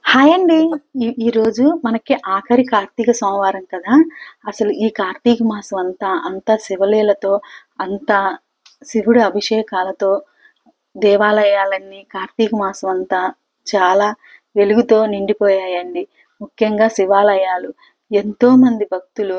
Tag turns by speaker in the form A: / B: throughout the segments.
A: Hi అండి. ఈ ఈరోజు మనకి ఆఖరి కార్తీక సోమవారం కదా. అసలు ఈ కార్తీక మాసం అంతా అంతా శివలీలతో అంతా శివుడి అభిషేకాలతో దేవాలయాలన్నీ కార్తీక మాసం అంతా చాలా వెలుగుతో నిండిపోయాయండి. ముఖ్యంగా శివాలయాలు. ఎంతో మంది భక్తులు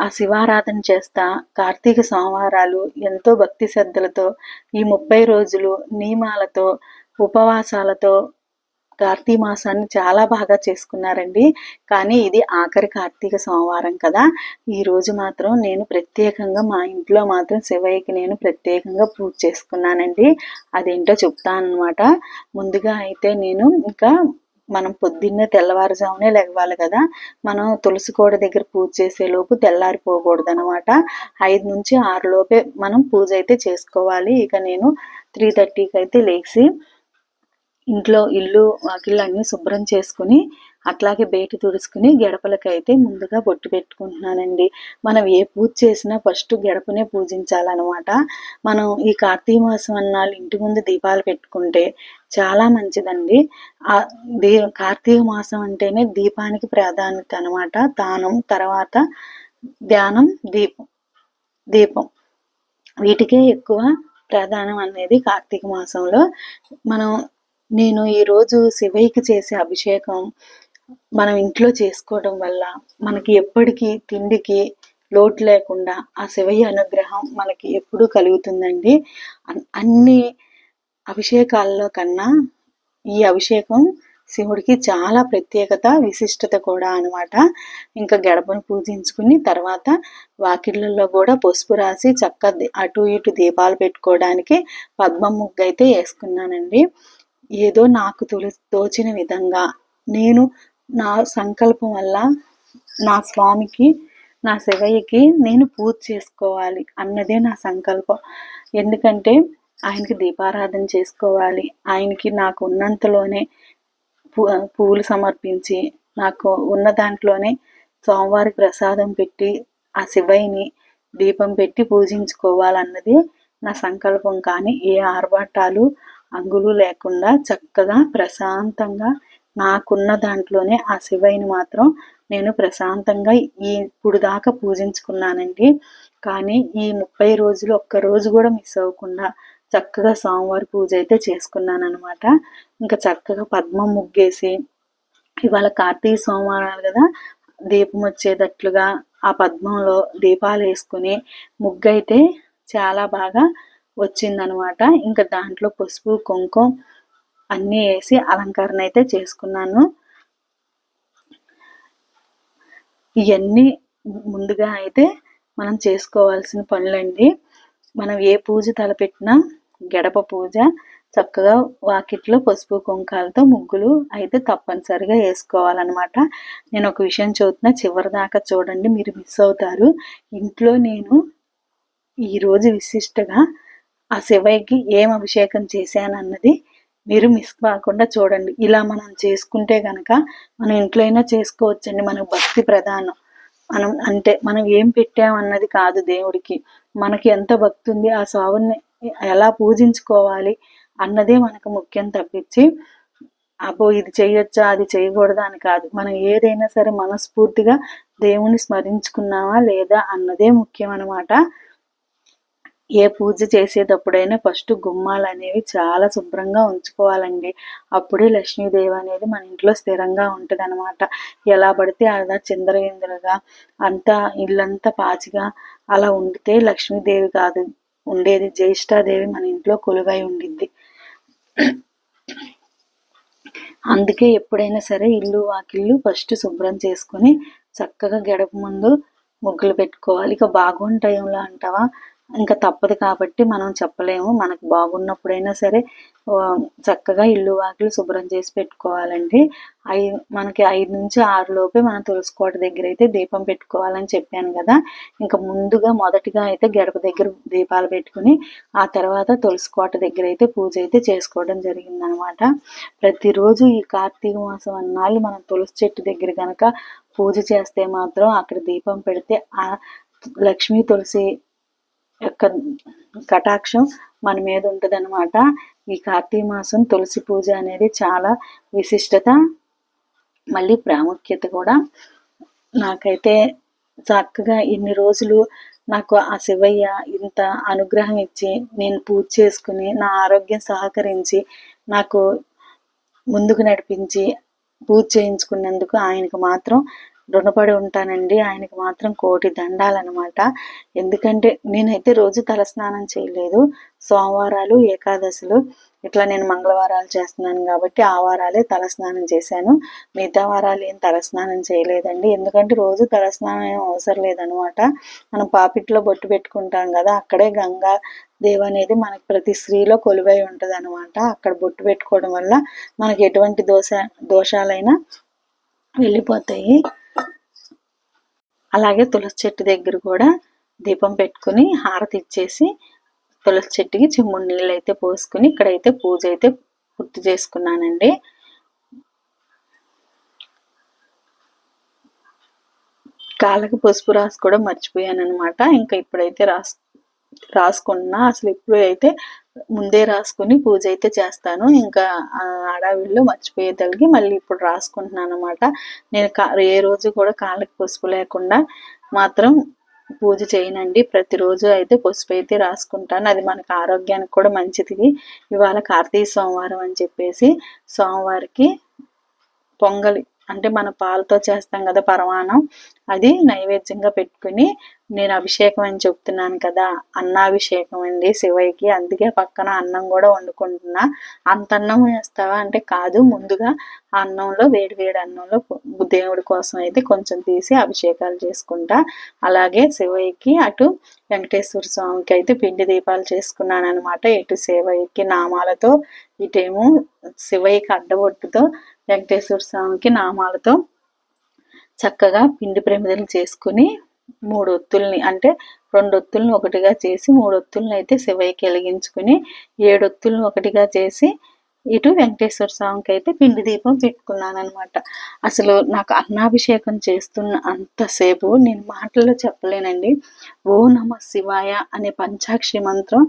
A: ఆ శివారాధన చేస్తా కార్తీక సోమవారాలు ఎంతో భక్తి శ్రద్ధలతో ఈ ముప్పై రోజులు నియమాలతో ఉపవాసాలతో కార్తీక మాసాన్ని చాలా బాగా చేసుకున్నారండి. కానీ ఇది ఆఖరి కార్తీక సోమవారం కదా. ఈరోజు మాత్రం నేను ప్రత్యేకంగా మా ఇంట్లో మాత్రం శివయ్యకి నేను ప్రత్యేకంగా పూజ చేసుకున్నానండి. అదేంటో చెప్తాను అనమాట ముందుగా అయితే నేను ఇంకా మనం పొద్దున్నే తెల్లవారుజామునే లెగవాలి కదా. మనం తులసి కోడ దగ్గర పూజ చేసే లోపు తెల్లారిపోకూడదు అనమాట ఐదు నుంచి ఆరు లోపే మనం పూజ అయితే చేసుకోవాలి. ఇక నేను త్రీ థర్టీకి అయితే లేచి ఇంట్లో ఇల్లు వాకిళ్ళు అన్నీ శుభ్రం చేసుకుని అట్లాగే బయట తుడుచుకుని గడపలకైతే ముందుగా బొట్టు పెట్టుకుంటున్నానండి. మనం ఏ పూజ చేసినా ఫస్ట్ గడపనే పూజించాలన్నమాట. మనం ఈ కార్తీక మాసం అన్నాళ్ళు ఇంటి ముందు దీపాలు పెట్టుకుంటే చాలా మంచిదండి. ఆ దీ కార్తీక మాసం అంటేనే దీపానికి ప్రాధాన్యత అనమాట తానం తర్వాత ధ్యానం దీపం దీపం. వీటికే ఎక్కువ ప్రధానం అనేది కార్తీక మాసంలో. మనం నేను ఈరోజు శివయ్యకి చేసే అభిషేకం మనం ఇంట్లో చేసుకోవడం వల్ల మనకి ఎప్పటికీ తిండికి లోటు లేకుండా ఆ శివయ్య అనుగ్రహం మనకి ఎప్పుడూ కలుగుతుందండి. అన్ని అభిషేకాల్లో కన్నా ఈ అభిషేకం శివుడికి చాలా ప్రత్యేకత విశిష్టత కూడా అనమాట ఇంకా గడపను పూజించుకుని తర్వాత వాకిళ్ళల్లో కూడా పసుపు రాసి చక్క అటు ఇటు దీపాలు పెట్టుకోవడానికి పద్మ ముగ్గు అయితే వేసుకున్నానండి. ఏదో నాకు తొలి తోచిన విధంగా. నేను నా సంకల్పం వల్ల నా స్వామికి నా శివయ్యకి నేను పూజ చేసుకోవాలి అన్నదే నా సంకల్పం. ఎందుకంటే ఆయనకి దీపారాధన చేసుకోవాలి. ఆయనకి నాకు ఉన్నంతలోనే పూ పూలు సమర్పించి నాకు ఉన్న దాంట్లోనే సోమవారి ప్రసాదం పెట్టి ఆ శివయ్యని దీపం పెట్టి పూజించుకోవాలన్నది నా సంకల్పం. కానీ ఏ ఆర్భాటాలు అంగులు లేకుండా చక్కగా ప్రశాంతంగా నాకున్న దాంట్లోనే ఆ శివయ్యని మాత్రం నేను ప్రశాంతంగా ఈ ఇప్పుడు దాకా పూజించుకున్నానండి. కానీ ఈ ముప్పై రోజులు ఒక్క రోజు కూడా మిస్ అవ్వకుండా చక్కగా సోమవారి పూజ అయితే చేసుకున్నాను అనమాట ఇంకా చక్కగా పద్మం ముగ్గేసి ఇవాళ కార్తీక సోమవారాలు కదా దీపం వచ్చేటట్లుగా ఆ పద్మంలో దీపాలు వేసుకుని ముగ్గు అయితే చాలా బాగా వచ్చిందనమాట. ఇంకా దాంట్లో పసుపు కుంకుమ అన్నీ వేసి అలంకరణ అయితే చేసుకున్నాను. ఇవన్నీ ముందుగా అయితే మనం చేసుకోవాల్సిన పనులండి. మనం ఏ పూజ తలపెట్టినా గడప పూజ చక్కగా వాకిట్లో పసుపు కుంకాలతో ముగ్గులు అయితే తప్పనిసరిగా వేసుకోవాలన్నమాట. నేను ఒక విషయం చదువుతున్నా చివరి దాకా చూడండి మీరు మిస్ అవుతారు. ఇంట్లో నేను ఈరోజు విశిష్టగా ఆ శివయ్యకి ఏం అభిషేకం చేశానన్నది మీరు మిస్ కాకుండా చూడండి. ఇలా మనం చేసుకుంటే కనుక మనం ఇంట్లో అయినా చేసుకోవచ్చండి. మనకు భక్తి ప్రధానం. మనం అంటే మనం ఏం పెట్టామన్నది కాదు దేవుడికి. మనకి ఎంత భక్తి ఉంది ఆ స్వామిని ఎలా పూజించుకోవాలి అన్నదే మనకు ముఖ్యం తప్పించి అబ్బో ఇది చేయొచ్చా అది చేయకూడదా అని కాదు. మనం ఏదైనా సరే మనస్ఫూర్తిగా దేవుణ్ణి స్మరించుకున్నావా లేదా అన్నదే ముఖ్యం అనమాట ఏ పూజ చేసేటప్పుడైనా ఫస్ట్ గుమ్మాలు అనేవి చాలా శుభ్రంగా ఉంచుకోవాలండి. అప్పుడే లక్ష్మీదేవి అనేది మన ఇంట్లో స్థిరంగా ఉంటుంది అనమాట ఎలా పడితే అలా చిందరగిందరగా అంతా ఇల్లంతా పాచిగా అలా ఉండితే లక్ష్మీదేవి కాదు. ఉండేది జ్యేష్ఠాదేవి మన ఇంట్లో కొలువై ఉండిద్ది. అందుకే ఎప్పుడైనా సరే ఇల్లు వాకిల్లు ఫస్ట్ శుభ్రం చేసుకొని చక్కగా గడప ముందు ముగ్గులు పెట్టుకోవాలి. ఇక బాగుంటాయంలో అంటావా? ఇంకా తప్పదు కాబట్టి మనం చెప్పలేము. మనకు బాగున్నప్పుడైనా సరే చక్కగా ఇల్లు వాకిలు శుభ్రం చేసి పెట్టుకోవాలండి. ఐ మనకి ఐదు నుంచి ఆరు లోపే మనం తులసికోట దగ్గర అయితే దీపం పెట్టుకోవాలని చెప్పాను కదా. ఇంకా ముందుగా మొదటిగా అయితే గడప దగ్గర దీపాలు పెట్టుకుని ఆ తర్వాత తులసికోట దగ్గర అయితే పూజ అయితే చేసుకోవడం జరిగిందనమాట. ప్రతిరోజు ఈ కార్తీక మాసం అన్నాళ్ళు మనం తులసి చెట్టు దగ్గర కనుక పూజ చేస్తే మాత్రం అక్కడ దీపం పెడితే ఆ లక్ష్మీ తులసి యొక్క కటాక్షం మన మీద ఉంటుంది అనమాట ఈ కార్తీక మాసం తులసి పూజ అనేది చాలా విశిష్టత మళ్ళీ ప్రాముఖ్యత కూడా. నాకైతే చక్కగా ఇన్ని రోజులు నాకు ఆ శివయ్య ఇంత అనుగ్రహం ఇచ్చి నేను పూజ చేసుకుని నా ఆరోగ్యం సహకరించి నాకు ముందుకు నడిపించి పూజ చేయించుకున్నందుకు ఆయనకు మాత్రం రుణపడి ఉంటానండి. ఆయనకు మాత్రం కోటి దండాలన్నమాట. ఎందుకంటే నేనైతే రోజు తలస్నానం చేయలేదు. సోమవారాలు ఏకాదశులు ఇట్లా నేను మంగళవారాలు చేస్తున్నాను కాబట్టి ఆ వారాలే తలస్నానం చేశాను. మిగతా వారాలు ఏం తలస్నానం చేయలేదండి. ఎందుకంటే రోజు తలస్నానం ఏం అవసరం లేదనమాట మనం పాపిట్లో బొట్టు పెట్టుకుంటాం కదా అక్కడే గంగా దేవ్ అనేది మనకి ప్రతి స్త్రీలో కొలువై ఉంటుంది అనమాట అక్కడ బొట్టు పెట్టుకోవడం వల్ల మనకి ఎటువంటి దోష దోషాలైనా వెళ్ళిపోతాయి. అలాగే తులసి చెట్టు దగ్గర కూడా దీపం పెట్టుకుని హారతి ఇచ్చేసి తులసి చెట్టుకి చిమ్ముడు నీళ్ళు అయితే పోసుకుని ఇక్కడైతే పూజ అయితే పూర్తి చేసుకున్నానండి. కాళ్ళకి పసుపు రాసి కూడా మర్చిపోయాను అనమాట ఇంకా ఇప్పుడైతే రాసు రాసుకున్నా. అసలు ఇప్పుడు అయితే ముందే రాసుకుని పూజ అయితే చేస్తాను. ఇంకా అడవిలో మర్చిపోయేదలిగి మళ్ళీ ఇప్పుడు రాసుకుంటున్నాను అనమాట నేను ఏ రోజు కూడా కాళ్ళకి పసుపు లేకుండా మాత్రం పూజ చేయనండి. ప్రతిరోజు అయితే పసుపు అయితే రాసుకుంటాను. అది మనకు ఆరోగ్యానికి కూడా మంచిది. ఇవాళ కార్తీక సోమవారం అని చెప్పేసి సోమవారికి పొంగలి అంటే మన పాలతో చేస్తాం కదా పరమాణం అది నైవేద్యంగా పెట్టుకుని నేను అభిషేకం అని చెప్తున్నాను కదా అన్నాభిషేకం అండి శివయ్యకి. అందుకే పక్కన అన్నం కూడా వండుకుంటున్నా. అంత అన్నం వేస్తావా అంటే కాదు ముందుగా అన్నంలో వేడి వేడి అన్నంలో దేవుడి కోసం అయితే కొంచెం తీసి అభిషేకాలు చేసుకుంటా. అలాగే శివయ్యకి అటు వెంకటేశ్వర స్వామికి అయితే పిండి దీపాలు చేసుకున్నాను అనమాట ఇటు శివయ్యకి నామాలతో ఇటేమో శివయ్యకి అడ్డబొట్టుతో వెంకటేశ్వర స్వామికి నామాలతో చక్కగా పిండి ప్రమిదలు చేసుకుని మూడు ఒత్తుల్ని అంటే రెండు ఒత్తుల్ని ఒకటిగా చేసి మూడు ఒత్తుల్ని అయితే శివయ్యకి వెలిగించుకుని ఏడు ఒత్తుల్ని ఒకటిగా చేసి ఇటు వెంకటేశ్వర స్వామికి అయితే పిండి దీపం పెట్టుకున్నాను అనమాట అసలు నాకు అన్నాభిషేకం చేస్తున్న అంతసేపు నేను మాటల్లో చెప్పలేనండి. ఓ నమ శివాయ అనే పంచాక్షి మంత్రం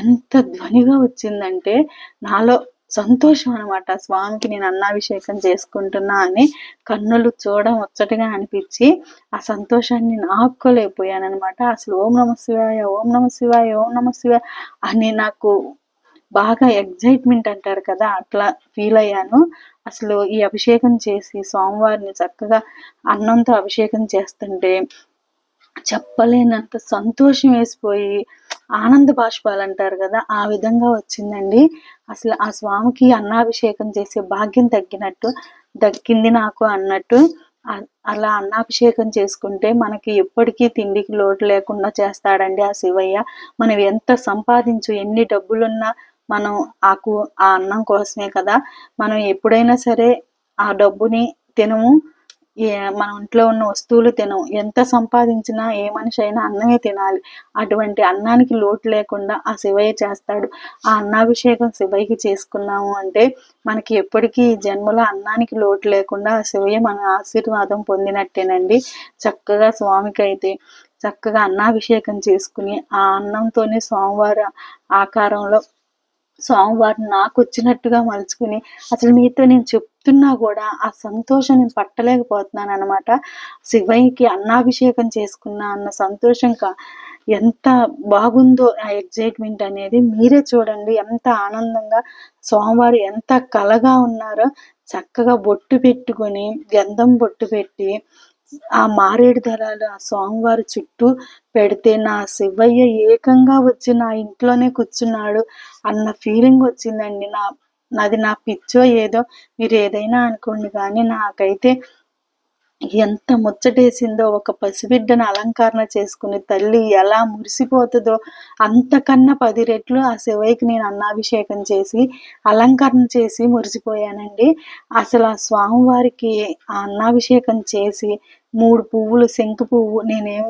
A: ఎంత ధ్వనిగా వచ్చిందంటే నాలో సంతోషం అనమాట స్వామికి నేను అన్నాభిషేకం చేసుకుంటున్నా అని కన్నులు చూడడం ముచ్చటగా అనిపించి ఆ సంతోషాన్ని ఆపుకోలేకపోయాను అనమాట అసలు ఓం నమ శివాయ ఓం నమ శివాయ ఓం నమ శివాయ అని నాకు బాగా ఎగ్జైట్మెంట్ అంటారు కదా అట్లా ఫీల్ అయ్యాను. అసలు ఈ అభిషేకం చేసి స్వామివారిని చక్కగా అన్నంతో అభిషేకం చేస్తుంటే చెప్పలేనంత సంతోషం వేసిపోయి ఆనంద బాష్పాలు అంటారు కదా ఆ విధంగా వచ్చిందండి. అసలు ఆ స్వామికి అన్నాభిషేకం చేసే భాగ్యం తగ్గినట్టు దక్కింది నాకు అన్నట్టు అలా అన్నాభిషేకం చేసుకుంటే మనకి ఎప్పటికీ తిండికి లోటు లేకుండా చేస్తాడండి ఆ శివయ్య. మనం ఎంత సంపాదించు ఎన్ని డబ్బులున్నా మనం ఆకు ఆ అన్నం కోసమే కదా. మనం ఎప్పుడైనా సరే ఆ డబ్బుని తినము మన ఇంట్లో ఉన్న వస్తువులు తినం ఎంత సంపాదించినా ఏ మనిషి అయినా అన్నమే తినాలి. అటువంటి అన్నానికి లోటు లేకుండా ఆ శివయ్య చేస్తాడు. ఆ అన్నాభిషేకం శివయ్యకి చేసుకున్నాము అంటే మనకి ఎప్పటికీ జన్మలో అన్నానికి లోటు లేకుండా ఆ శివయ్య మన ఆశీర్వాదం పొందినట్టేనండి. చక్కగా స్వామికి అయితే చక్కగా అన్నాభిషేకం చేసుకుని ఆ అన్నంతోనే స్వామివారి ఆకారంలో స్వామివారిని నాకు వచ్చినట్టుగా మలుచుకుని అసలు మీతో నేను చెప్పు చెప్తున్నా కూడా ఆ సంతోషం నేను పట్టలేకపోతున్నాను అనమాట శివయ్యకి అన్నాభిషేకం చేసుకున్నా అన్న సంతోషంగా ఎంత బాగుందో ఆ ఎగ్జైట్మెంట్ అనేది మీరే చూడండి ఎంత ఆనందంగా స్వామివారు ఎంత కలగా ఉన్నారో చక్కగా బొట్టు పెట్టుకొని గంధం బొట్టు పెట్టి ఆ మారేడు దళాలు ఆ స్వామివారి చుట్టూ పెడితే నా శివయ్య ఏకంగా వచ్చి నా ఇంట్లోనే కూర్చున్నాడు అన్న ఫీలింగ్ వచ్చిందండి నా అది నా పిచ్చో ఏదో మీరు ఏదైనా అనుకోండి కానీ నాకైతే ఎంత ముచ్చటేసిందో ఒక పసిబిడ్డను అలంకరణ చేసుకుని తల్లి ఎలా మురిసిపోతుందో అంతకన్నా పది రెట్లు ఆ శివయ్యకి నేను అన్నాభిషేకం చేసి అలంకరణ చేసి మురిసిపోయానండి. అసలు ఆ స్వామివారికి ఆ అన్నాభిషేకం చేసి మూడు పువ్వులు శంకు పువ్వు నేనేం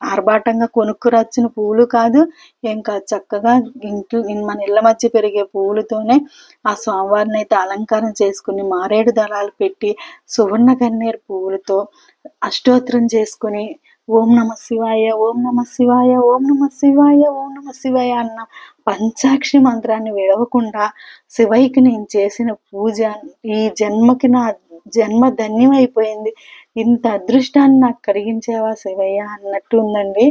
A: ఆర్భాటంగా కొనుక్కురచ్చిన పువ్వులు కాదు ఇంకా చక్కగా ఇంట్లో మన ఇళ్ళ మధ్య పెరిగే పువ్వులతోనే ఆ స్వామివారిని అయితే అలంకారం చేసుకుని మారేడు దళాలు పెట్టి సువర్ణ కన్నీరు పువ్వులతో అష్టోత్తరం చేసుకుని ఓం నమ శివాయ ఓం నమ శివాయ ఓం నమ శివాయ ఓం నమ శివాయ అన్న పంచాక్షి మంత్రాన్ని విడవకుండా శివైకి నేను చేసిన పూజ ఈ జన్మకి నా జన్మ ధన్యమైపోయింది. ఇంత అదృష్టాన్ని నాకు కలిగించేవా శివయ్య అన్నట్టు ఉందండి.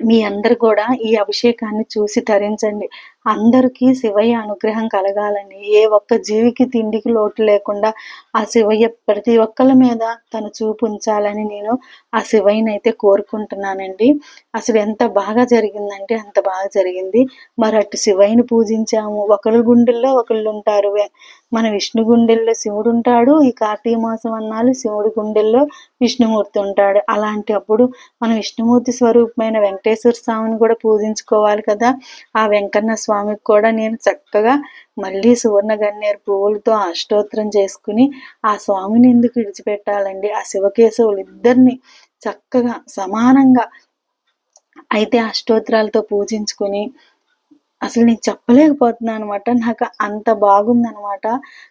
A: మీ అందరు కూడా ఈ అభిషేకాన్ని చూసి తరించండి. అందరికీ శివయ్య అనుగ్రహం కలగాలని ఏ ఒక్క జీవికి తిండికి లోటు లేకుండా ఆ శివయ్య ప్రతి ఒక్కరి మీద తను చూపు ఉంచాలని నేను ఆ శివయ్యని అయితే కోరుకుంటున్నానండి. అసలు ఎంత బాగా జరిగిందంటే అంత బాగా జరిగింది. మరి అటు శివయ్యని పూజించాము. ఒకరి గుండెల్లో ఒకళ్ళు ఉంటారు. మన విష్ణు గుండెల్లో శివుడు ఉంటాడు ఈ కార్తీక మాసం అన్నాళ్ళు శివుడి గుండెల్లో విష్ణుమూర్తి ఉంటాడు. అలాంటి అప్పుడు మన విష్ణుమూర్తి స్వరూపమైన వెంకటేశ్వర స్వామిని కూడా పూజించుకోవాలి కదా. ఆ వెంకన్న స్వామికి కూడా నేను చక్కగా మళ్ళీ సువర్ణ గన్నేరు పువ్వులతో అష్టోత్తరం చేసుకుని ఆ స్వామిని ఎందుకు విడిచిపెట్టాలండి? ఆ శివకేశవులు ఇద్దరిని చక్కగా సమానంగా అయితే అష్టోత్తరాలతో పూజించుకుని అసలు నేను చెప్పలేకపోతున్నాను అనమాట నాకు అంత బాగుందనమాట.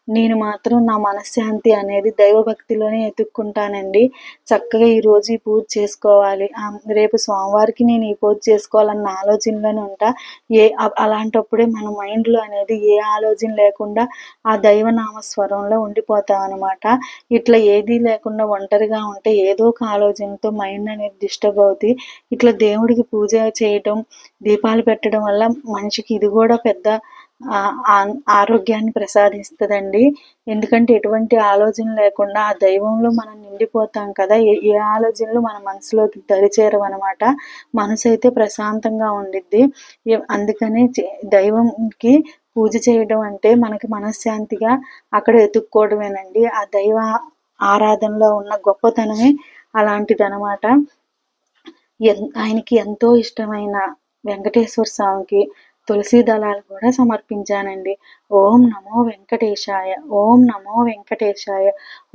A: నేను మాత్రం నా మనశ్శాంతి అనేది దైవభక్తిలోనే ఎతుక్కుంటానండి చక్కగా ఈరోజు ఈ పూజ చేసుకోవాలి. రేపు స్వామివారికి నేను ఈ పూజ చేసుకోవాలన్న ఆలోచనలోనే ఉంటా. ఏ అలాంటప్పుడే మన మైండ్లో అనేది ఏ ఆలోచన లేకుండా ఆ దైవనామ స్వరంలో ఉండిపోతాం అనమాట ఇట్లా ఏదీ లేకుండా ఒంటరిగా ఉంటే ఏదో ఒక ఆలోచనతో మైండ్ అనేది డిస్టర్బ్ అవుతుంది ఇట్లా దేవుడికి పూజ చేయటం దీపాలు పెట్టడం వల్ల మనిషి మనిషికి ఇది కూడా పెద్ద ఆరోగ్యాన్ని ప్రసాదిస్తుందండి. ఎందుకంటే ఎటువంటి ఆలోచన లేకుండా ఆ దైవంలో మనం నిండిపోతాం కదా ఏ ఆలోచనలు మన మనసులోకి దరిచేరవన్నమాట. మనసు అయితే ప్రశాంతంగా ఉండిద్ది. అందుకని దైవంకి పూజ చేయడం అంటే మనకి మనశ్శాంతిగా అక్కడ ఎత్తుక్కోవడమేనండి ఆ దైవ ఆరాధనలో ఉన్న గొప్పతనమే అలాంటిదనమాట ఆయనకి ఎంతో ఇష్టమైన వెంకటేశ్వర స్వామికి తులసి దళాలు కూడా సమర్పించానండి. ఓం నమో వెంకటేశాయ ఓం నమో వెంకటేశాయ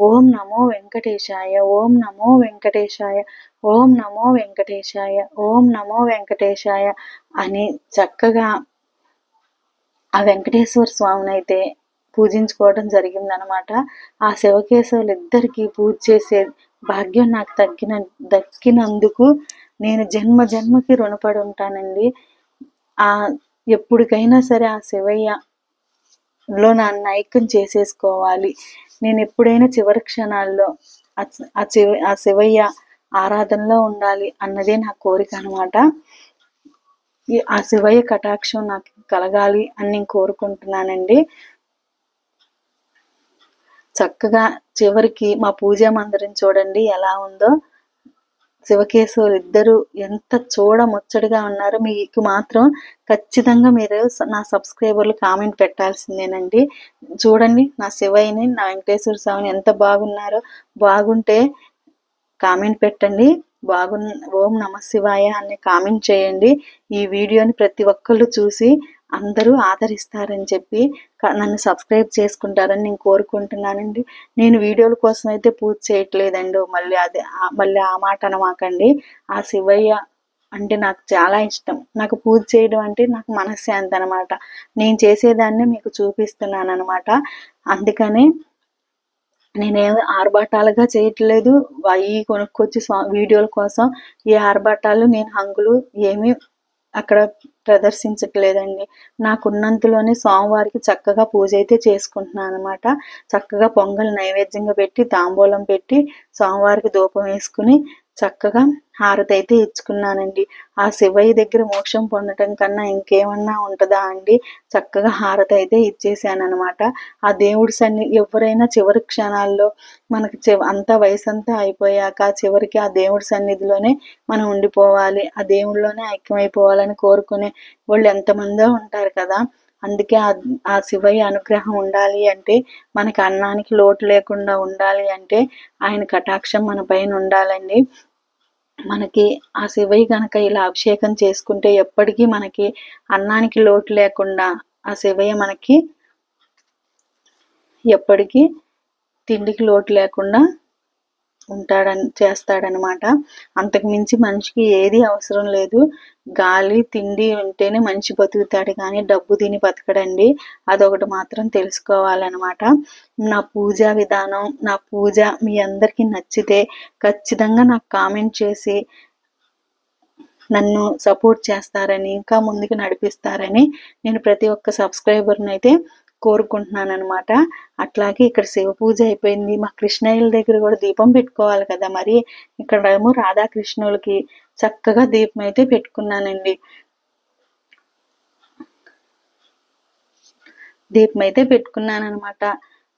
A: ఓం నమో వెంకటేశాయ ఓం నమో వెంకటేశాయ ఓం నమో వెంకటేశాయ ఓం నమో వెంకటేశాయ అని చక్కగా ఆ వెంకటేశ్వర స్వామిని అయితే పూజించుకోవడం జరిగిందనమాట. ఆ శివకేశవులు ఇద్దరికి పూజ చేసే భాగ్యం నాకు తగ్గిన దక్కినందుకు నేను జన్మ జన్మకి రుణపడి ఉంటానండి. ఆ ఎప్పటికైనా సరే ఆ శివయ్యలో నా నైక్యం చేసేసుకోవాలి. నేను ఎప్పుడైనా చివరి క్షణాల్లో ఆ శివ ఆ శివయ్య ఆరాధనలో ఉండాలి అన్నదే నా కోరిక అనమాట ఆ శివయ్య కటాక్షం నాకు కలగాలి అని నేను కోరుకుంటున్నానండి. చక్కగా చివరికి మా పూజ మందిరం చూడండి ఎలా ఉందో. శివకేశవులు ఇద్దరు ఎంత చూడ ముచ్చటగా ఉన్నారో మీకు మాత్రం ఖచ్చితంగా మీరు నా సబ్స్క్రైబర్లు కామెంట్ పెట్టాల్సిందేనండి. చూడండి నా శివయ్యని నా వెంకటేశ్వర స్వామిని ఎంత బాగున్నారో. బాగుంటే కామెంట్ పెట్టండి. బాగు ఓం నమ శివాయ అని కామెంట్ చేయండి. ఈ వీడియోని ప్రతి ఒక్కళ్ళు చూసి అందరూ ఆదరిస్తారని చెప్పి నన్ను సబ్స్క్రైబ్ చేసుకుంటారని నేను కోరుకుంటున్నానండి. నేను వీడియోల కోసం అయితే పూజ చేయట్లేదండి. మళ్ళీ అదే మళ్ళీ ఆ మాట అనమాకండి. ఆ శివయ్య అంటే నాకు చాలా ఇష్టం. నాకు పూజ చేయడం అంటే నాకు మనశ్శాంతి అనమాట నేను చేసేదాన్ని మీకు చూపిస్తున్నాను అనమాట అందుకని నేనేమి ఆర్భాటాలుగా చేయట్లేదు. అవి కొనుక్కొచ్చి వీడియోల కోసం ఈ ఆర్భాటాలు నేను హంగులు ఏమీ అక్కడ ప్రదర్శించట్లేదండి. నాకున్నంతలోనే స్వామివారికి చక్కగా పూజ అయితే చేసుకుంటున్నాను అనమాట చక్కగా పొంగల్ నైవేద్యంగా పెట్టి తాంబూలం పెట్టి స్వామివారికి ధూపం వేసుకుని చక్కగా హారతి అయితే ఇచ్చుకున్నానండి. ఆ శివయ్య దగ్గర మోక్షం పొందటం కన్నా ఇంకేమన్నా ఉంటుందా అండి? చక్కగా హారతి అయితే ఇచ్చేసాను అనమాట ఆ దేవుడి సన్ని ఎవరైనా చివరి క్షణాల్లో మనకి అంతా వయసు అంతా అయిపోయాక చివరికి ఆ దేవుడి సన్నిధిలోనే మనం ఉండిపోవాలి. ఆ దేవుడిలోనే ఐక్యమైపోవాలని కోరుకునే వాళ్ళు ఎంతమందో ఉంటారు కదా. అందుకే ఆ శివయ్య అనుగ్రహం ఉండాలి అంటే మనకి అన్నానికి లోటు లేకుండా ఉండాలి అంటే ఆయన కటాక్షం మన పైన ఉండాలండి. మనకి ఆ శివయ్య కనుక ఇలా అభిషేకం చేసుకుంటే ఎప్పటికీ మనకి అన్నానికి లోటు లేకుండా ఆ శివయ్య మనకి ఎప్పటికీ తిండికి లోటు లేకుండా ఉంటాడని చేస్తాడనమాట. అంతకుమించి మనిషికి ఏది అవసరం లేదు. గాలి తిండి ఉంటేనే మనిషి బతుకుతాడు కానీ డబ్బు తిని బతకడండి. అదొకటి మాత్రం తెలుసుకోవాలన్నమాట. నా పూజా విధానం నా పూజ మీ అందరికీ నచ్చితే ఖచ్చితంగా నాకు కామెంట్ చేసి నన్ను సపోర్ట్ చేస్తారని ఇంకా ముందుకు నడిపిస్తారని నేను ప్రతి ఒక్క సబ్స్క్రైబర్ని అయితే కోరుకుంటున్నాను అనమాట అట్లాగే ఇక్కడ శివ పూజ అయిపోయింది. మా కృష్ణయ్యల దగ్గర కూడా దీపం పెట్టుకోవాలి కదా మరి. ఇక్కడ ఏమో రాధాకృష్ణులకి చక్కగా దీపం అయితే పెట్టుకున్నానండి. దీపం అయితే పెట్టుకున్నాను అనమాట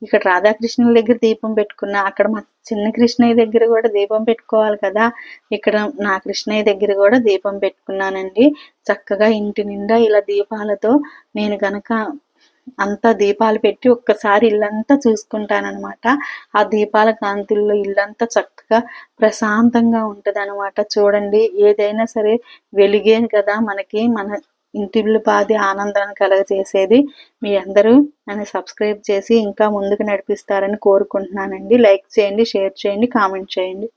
A: ఇక్కడ రాధాకృష్ణుల దగ్గర దీపం పెట్టుకున్నా అక్కడ మా చిన్న కృష్ణయ్య దగ్గర కూడా దీపం పెట్టుకోవాలి కదా. ఇక్కడ నా కృష్ణయ్య దగ్గర కూడా దీపం పెట్టుకున్నానండి. చక్కగా ఇంటి నిండా ఇలా దీపాలతో నేను కనుక అంతా దీపాలు పెట్టి ఒక్కసారి ఇల్లంతా చూసుకుంటానన్నమాట. ఆ దీపాల కాంతుల్లో ఇల్లంతా చక్కగా ప్రశాంతంగా ఉంటదన్నమాట. చూడండి ఏదైనా సరే వెలిగే కదా మనకి మన ఇంటిల్లు పాది ఆనందాన్ని కలగజేసేది. మీ అందరూ నన్ను సబ్స్క్రైబ్ చేసి ఇంకా ముందుకు నడిపిస్తారని కోరుకుంటున్నానండి. లైక్ చేయండి షేర్ చేయండి కామెంట్ చేయండి.